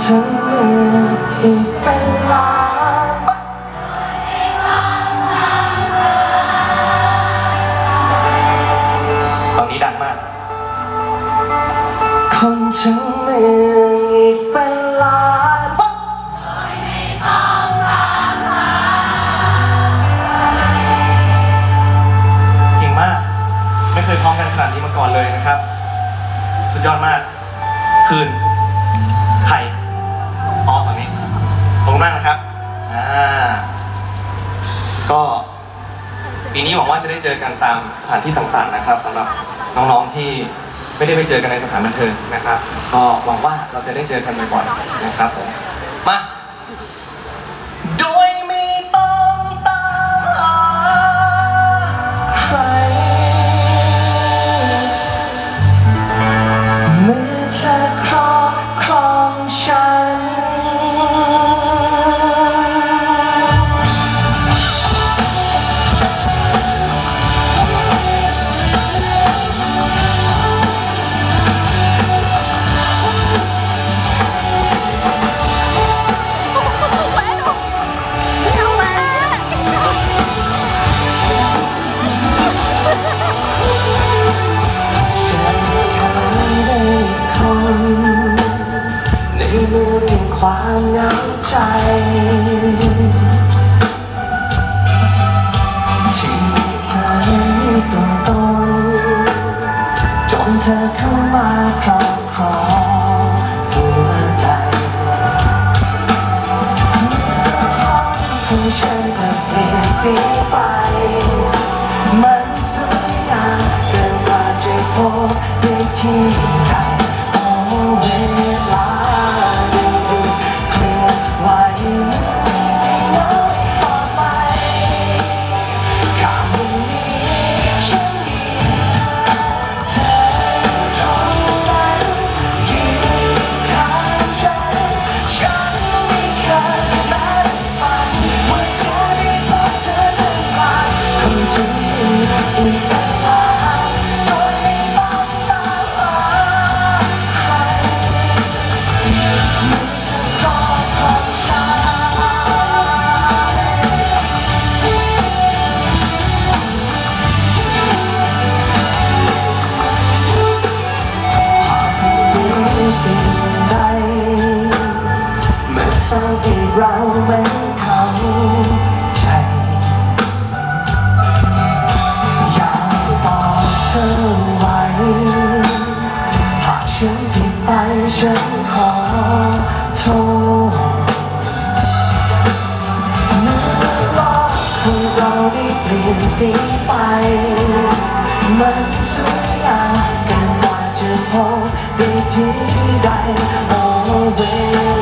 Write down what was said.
ถึงหมื่นอีกเป็นล้านฝั่งนี้ดังมาก คนถึงหมื่นอีกเป็นล้านเก่งมาก ไม่เคยพร้อมกันขนาดนี้มาก่อนเลยนะครับ สุดยอดมาก คืน ขอบคุณมากนะครับอ่าก็ปีนี้หวังว่าจะได้เจอกันตามสถานที่ต่างๆนะครับสำหรับน้องๆที่ไม่ได้ไปเจอกันในสถานบันเทิงนะครับ ก็หวังว่าเราจะได้เจอกันบ่อยๆนะครับผมมา ที่ฉันก็เปลี่ยนสีไป มันสวยงามเกินกว่าจะพบในที่ เปลี่ยนสีไป มันสวยงามเกินกว่าจะพบได้ที่ใดโอ้เวลา